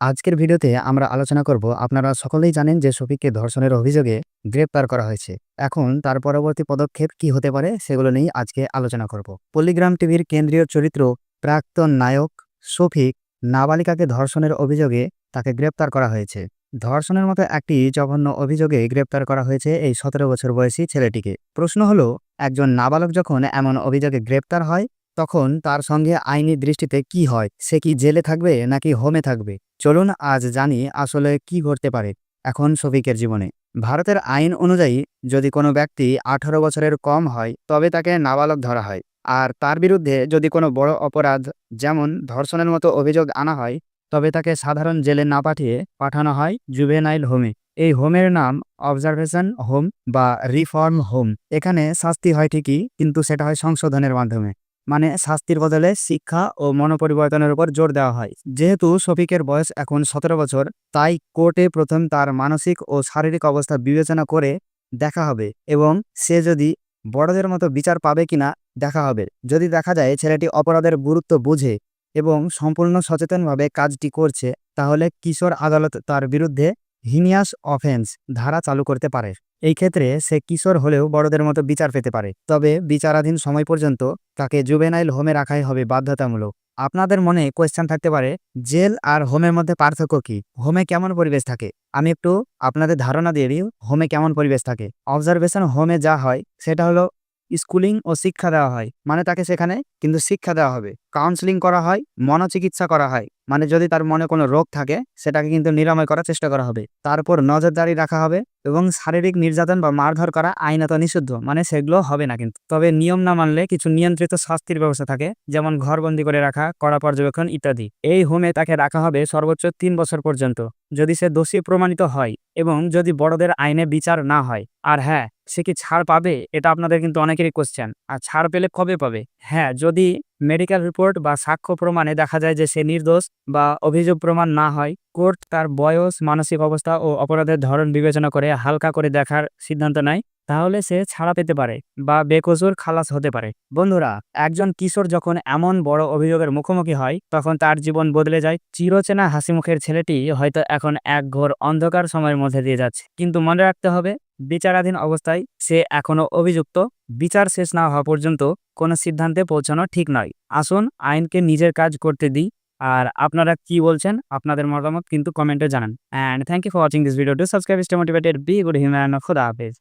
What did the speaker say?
আজকের ভিডিওতে আমরা আলোচনা করব, আপনারা সকলেই জানেন যে শফিককে ধর্ষণের অভিযোগে গ্রেপ্তার করা হয়েছে। এখন তার পরবর্তী পদক্ষেপ কি হতে পারে সেগুলো নিয়েই আজকে আলোচনা করব। পল্লিগ্রাম টিভির কেন্দ্রীয় চরিত্র প্রাক্তন নায়ক শফিক নাবালিকাকে ধর্ষণের অভিযোগে তাকে গ্রেপ্তার করা হয়েছে। ধর্ষণের মতো একটি জঘন্য অভিযোগে গ্রেপ্তার করা হয়েছে এই সতেরো বছর বয়সী ছেলেটিকে। প্রশ্ন হলো, একজন নাবালক যখন এমন অভিযোগে গ্রেপ্তার হয় তখন তার সঙ্গে আইনি দৃষ্টিতে কি হয়, সে কি জেলে থাকবে নাকি হোমে থাকবে? চলুন আজ জানি আসলে কি ঘটতে পারে, এখন শফিকের জীবনে। ভারতের আইন অনুযায়ী যদি কোনো ব্যক্তি আঠারো বছরের কম হয়, তবে তাকে নাবালক ধরা হয়। আর তার বিরুদ্ধে যদি কোনো বড় অপরাধ, যেমন ধর্ষণের মতো অভিযোগ আনা হয়, তবে তাকে সাধারণ জেলে না পাঠিয়ে পাঠানো হয় জুভেনাইল হোমে। এই হোমের নাম অবজারভেশন হোম বা রিফর্ম হোম। এখানে শাস্তি হয় ঠিকই, কিন্তু সেটা হয় সংশোধনের মাধ্যমে। মানে শাস্তির বদলে শিক্ষা ও মনোপরিবর্তনের উপর জোর দেওয়া হয়। যেহেতু শফিকের বয়স এখন সতেরো বছর, তাই কোর্টে প্রথম তার মানসিক ও শারীরিক অবস্থা বিবেচনা করে দেখা হবে এবং সে যদি বড়দের মতো বিচার পাবে কিনা দেখা হবে। যদি দেখা যায় ছেলেটি অপরাধের গুরুত্ব বুঝে এবং সম্পূর্ণ সচেতনভাবে কাজটি করছে, তাহলে কিশোর আদালত তার বিরুদ্ধে হিনিয়াস অফেন্স ধারা চালু করতে পারে। এই ক্ষেত্রে সে কিশোর হলেও বড়দের মতো বিচার পেতে পারে। তবে বিচারাধীন সময় পর্যন্ত তাকে জুবেনাইল হোমে রাখাই হবে বাধ্যতামূলক। আপনাদের মনে কোয়েশ্চেন থাকতে পারে, জেল আর হোমের মধ্যে পার্থক্য কি? হোমে কেমন পরিবেশ থাকে? আমি একটু আপনাদের ধারণা দিয়ে দিই, হোমে কেমন পরিবেশ থাকে? অবজারভেশন হোমে যা হয়, সেটা হলো স্কুলিং ও শিক্ষা দেওয়া হয়। মানে তাকে সেখানে কিন্তু শিক্ষা দেওয়া হবে। কাউন্সিলিং করা হয়, মনোচিকিৎসা করা হয়। মানে যদি তার মনে কোনো রোগ থাকে, সেটাকে কিন্তু নিরাময় করার চেষ্টা করা হবে। তারপর নজরদারি রাখা হবে এবং শারীরিক নির্যাতন বা মারধর করা আইনত নিষিদ্ধ। মানে সেগুলো হবে না কিন্তু। তবে নিয়ম না মানলে কিছু নিয়ন্ত্রিত শাস্তির ব্যবস্থা থাকে, যেমন ঘরবন্দি করে রাখা, কড়া পর্যবেক্ষণ ইত্যাদি। এই হোমে তাকে রাখা হবে সর্বোচ্চ তিন বছর পর্যন্ত। যদি সে দোষী প্রমাণিত হয় এবং যদি বড়দের আইনে বিচার না হয়। আর হ্যাঁ সে কি ছাড় পাবে? এটা আপনাদের কিন্তু অনেকেরই কোশ্চেন আর ছাড় পেলে কবে পাবে? হ্যাঁ যদি মেডিকেল রিপোর্ট বা সাক্ষ্য প্রমাণে দেখা যায় যে সে নির্দোষ বা অভিযোগ প্রমাণ না হয়, কোর্ট তার বয়স, মানসিক অবস্থা ও অপরাধের ধরন বিবেচনা করে হালকা করে দেখার সিদ্ধান্ত নেয়, তাহলে সে ছাড়া পেতে পারে বা বেকসুর খালাস হতে পারে। বন্ধুরা, একজন কিশোর যখন এমন বড় অভিযোগের মুখোমুখি হয়, তখন তার জীবন বদলে যায়। চিরচেনা হাসিমুখের ছেলেটি হয়তো এখন এক ঘোর অন্ধকার সময়ের মধ্যে দিয়ে যাচ্ছে। কিন্তু মনে রাখতে হবে বিচারাধীন অবস্থায় সে এখনও অভিযুক্ত। বিচার শেষ না হওয়া পর্যন্ত কোনো সিদ্ধান্তে পৌঁছানো ঠিক নয়। আসুন আইনকে নিজের কাজ করতে দিই। আর আপনারা কি বলছেন আপনাদের মতামত কিন্তু কমেন্টে জানান। And thank you for watching this video. To subscribe stay motivated. Be good human. খুদা হাফেজ।